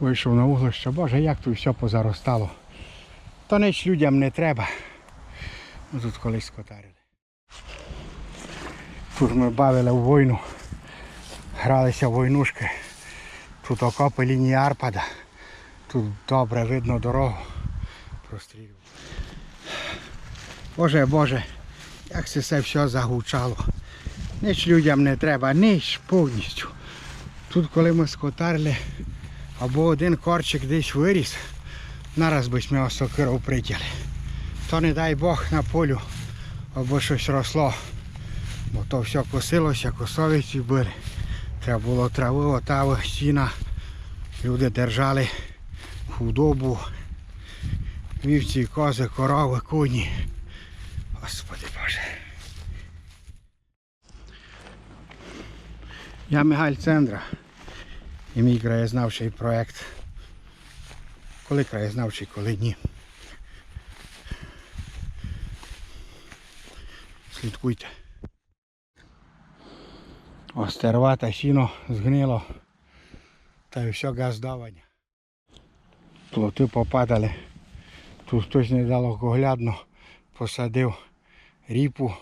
Вийшов на углище, боже, як тут все позаростало. То ніч людям не треба. Ми тут колись скотарили. Тут ми бавили в війну, гралися в войнушки. Тут окопи лінії Арпада. Тут добре видно дорогу. Прострілював. Боже, Боже, як це все все загучало. Ніч людям не треба, ніч повністю. Тут коли ми скотарили, або один корчик десь виріс, нараз би ми сокиру притяли. То не дай Бог на полю або щось росло. Бо то все косилося, косовиці були. Треба було трави, отави, сіна. Люди держали худобу, вівці, кози, корови, коні. Господи Боже. Я Мигаль Цендра і мій краєзнавчий проєкт. Коли краєзнавчий, коли ні. Слідкуйте. Остерва та сіно згнило. Та й все газдавання. Плоти попадали. Тут хтось недалекоглядно посадив ріпу,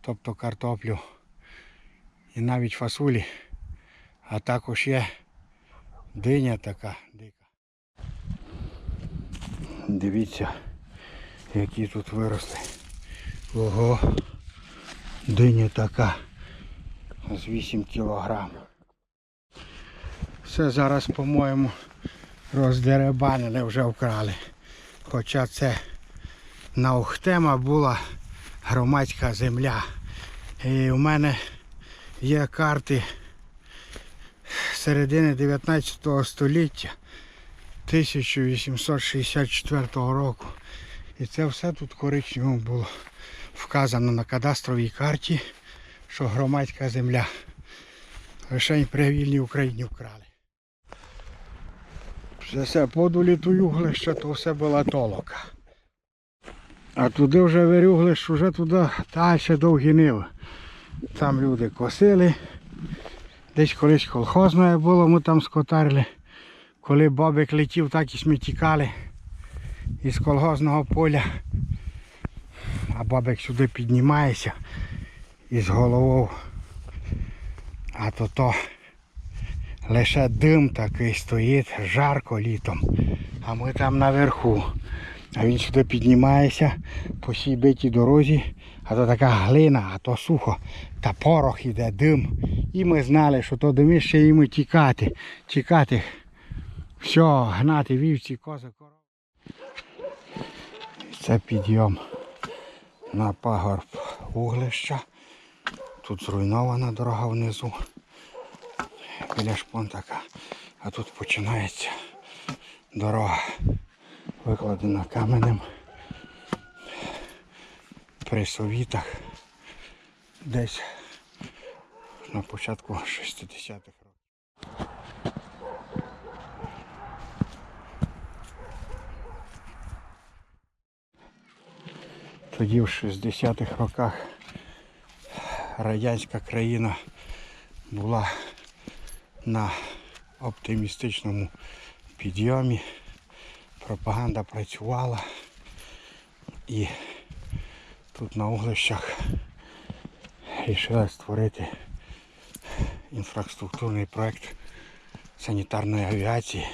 тобто картоплю і навіть фасолі. А також є диня така дика. Дивіться, які тут виросли. Ого, диня така з 8 кілограм. Все зараз, по-моєму, роздеребанили, вже вкрали. Хоча це на Ухтема була громадська земля. І в мене є карти середини 19 століття 1864 року. І це все тут коричнево було вказано на кадастровій карті, що громадська земля. Лише при вільній Україні вкрали. Все все подулі туюглище, то все була толока. А туди вже вирюглиш, вже туди далі довгі ниви. Там люди косили. Десь колись колхозне було, ми там скотарили. Коли бабик летів, так і ми тікали із колгозного поля. А бабик сюди піднімається із головою. А то то лише дим такий стоїть, жарко літом. А ми там наверху. А він сюди піднімається по цій битій дорозі, а то така глина, а то сухо, та порох іде, дим. І ми знали, що то димище і ми тікати, тікати. Все, гнати вівці, кози, корови. Це підйом на пагорб углища. Тут зруйнована дорога внизу. Біля шпонтака. А тут починається дорога викладена каменем при совітах. Десь на початку 60-х років. Тоді в 60-х роках радянська країна була на оптимістичному підйомі. Пропаганда працювала. І тут на углищах вирішили створити інфраструктурний проєкт санітарної авіації,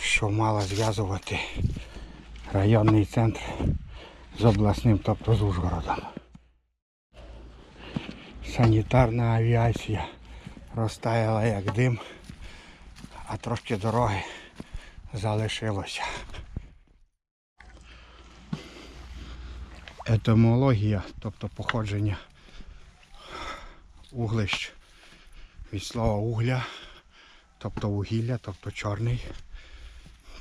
що мала зв'язувати районний центр з обласним, тобто з Ужгородом. Санітарна авіація розтаяла як дим, а трошки дороги залишилося. Етимологія, тобто походження углищ від слова угля, тобто вугілля, тобто чорний.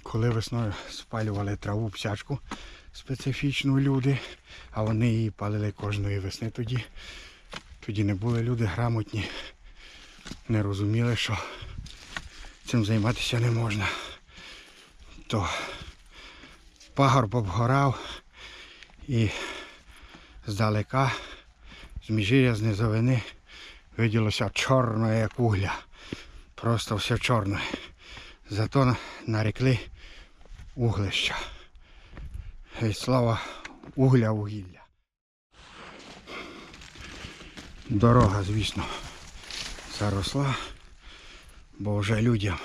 Коли весною спалювали траву псячку специфічну люди, а вони її палили кожної весни тоді. Тоді не були люди грамотні, не розуміли, що цим займатися не можна то пагорб обгорав і здалека з міжір'я з низовини виділося чорне, як угля. Просто все чорне. Зато на- нарекли углища. Від слова угля вугілля. Дорога, звісно, заросла, бо вже людям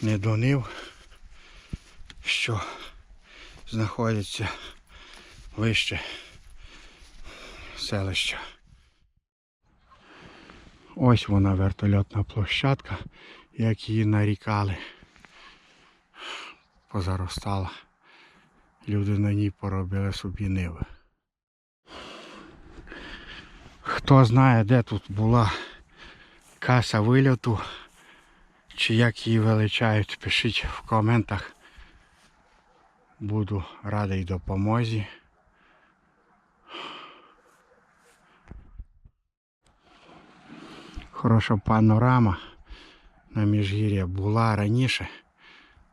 не донив, що знаходиться вище селища. Ось вона вертольотна площадка, як її нарікали. Позаростала. Люди на ній поробили собі ниви. Хто знає, де тут була каса вильоту, чи як її величають, пишіть в коментах. Буду радий допомозі. Хороша панорама на міжгір'я була раніше,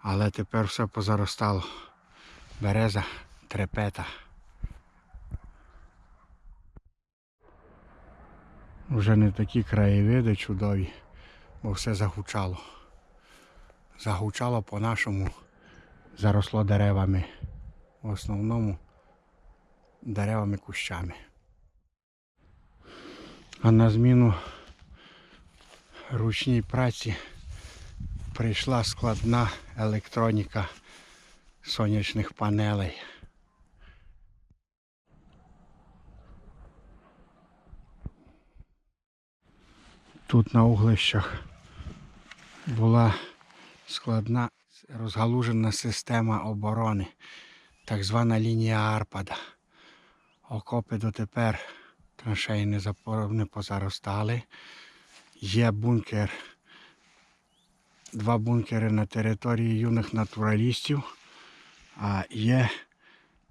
але тепер все позаростало. Береза, трепета. Вже не такі краєвиди чудові, бо все загучало. Загучало по-нашому, заросло деревами. В основному деревами кущами. А на зміну ручній праці прийшла складна електроніка сонячних панелей. Тут на углищах була складна розгалужена система оборони, так звана лінія Арпада. Окопи дотепер траншеї не позаростали. Є бункер, два бункери на території юних натуралістів, а є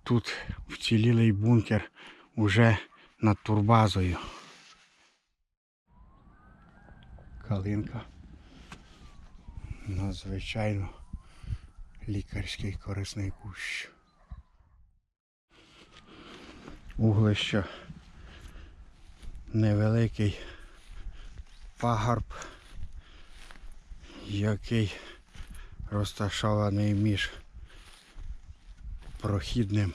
тут вцілілий бункер уже над турбазою. Калинка. Надзвичайно лікарський корисний кущ. Углище невеликий пагорб, який розташований між прохідним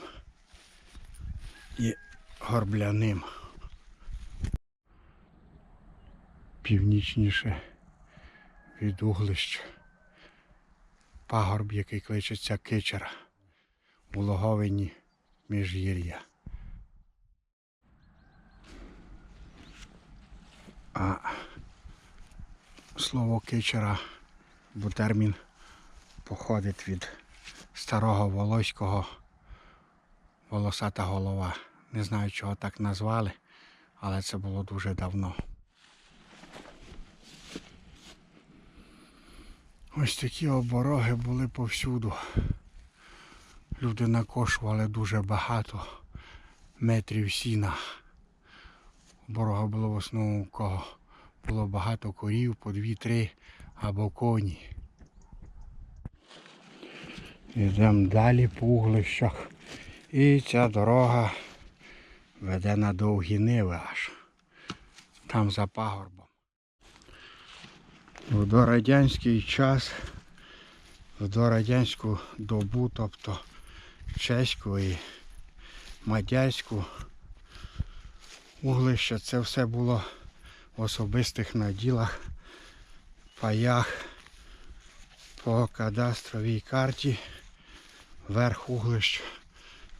і горбляним. Північніше від углища. Пагорб, який кличеться Кичера у логовині міжгір'я. А слово кичера, бо термін походить від старого волоського волосата голова. Не знаю, чого так назвали, але це було дуже давно. Ось такі обороги були повсюду. Люди накошували дуже багато метрів сіна. Борога було в основному кого. Було багато корів, по дві-три або коні. Йдемо далі по углищах. І ця дорога веде на довгі ниви аж. Там за пагорбом. В дорадянський час, в дорадянську добу, тобто чеську і мадярську углище, це все було особистих наділах, паях по кадастровій карті, верх углищ,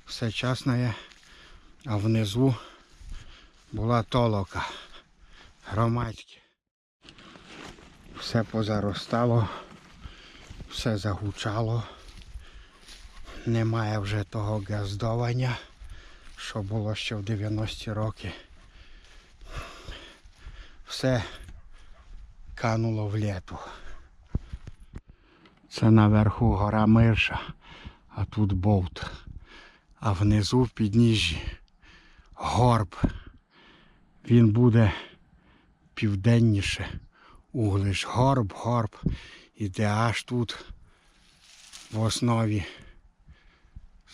все часне, а внизу була толока громадське. Все позаростало, все загучало. Немає вже того газдовання, що було ще в 90-ті роки. Все кануло в літу. Це наверху гора Мирша, а тут болт. А внизу в підніжжі горб. Він буде південніше. Углиш горб, горб. Іде аж тут в основі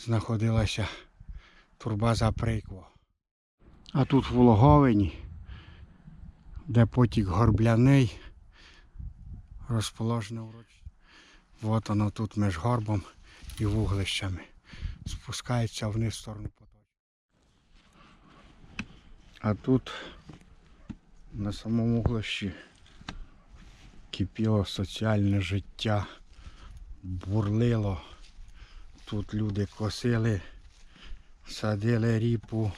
знаходилася турбаза Прикво. А тут в Логовині, де потік горбляний, розположена уроч- От воно тут між горбом і вуглищами. Спускається вниз в сторону потоку. А тут на самому вуглищі кипіло соціальне життя, бурлило. Тут люди косили, садили ріпу,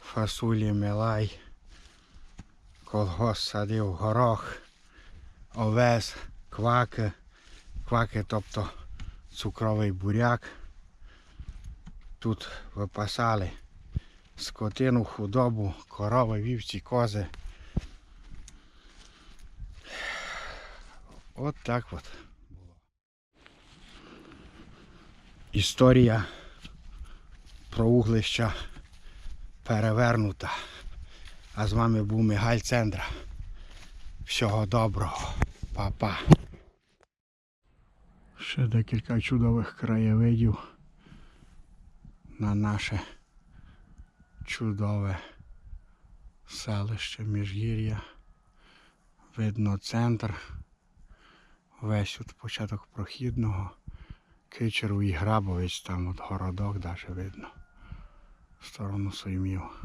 фасулі, мелай, колгосп садив горох, овес, кваки, кваки, тобто цукровий буряк. Тут випасали скотину, худобу, корови, вівці, кози. От так от було. Історія про углища перевернута. А з вами був Мигаль Цендра. Всього доброго, Па-па. Ще декілька чудових краєвидів на наше чудове селище Міжгір'я. Видно центр. Весь от початок прохідного. Кичеру і Грабовець, там от городок навіть видно. В сторону Соймів.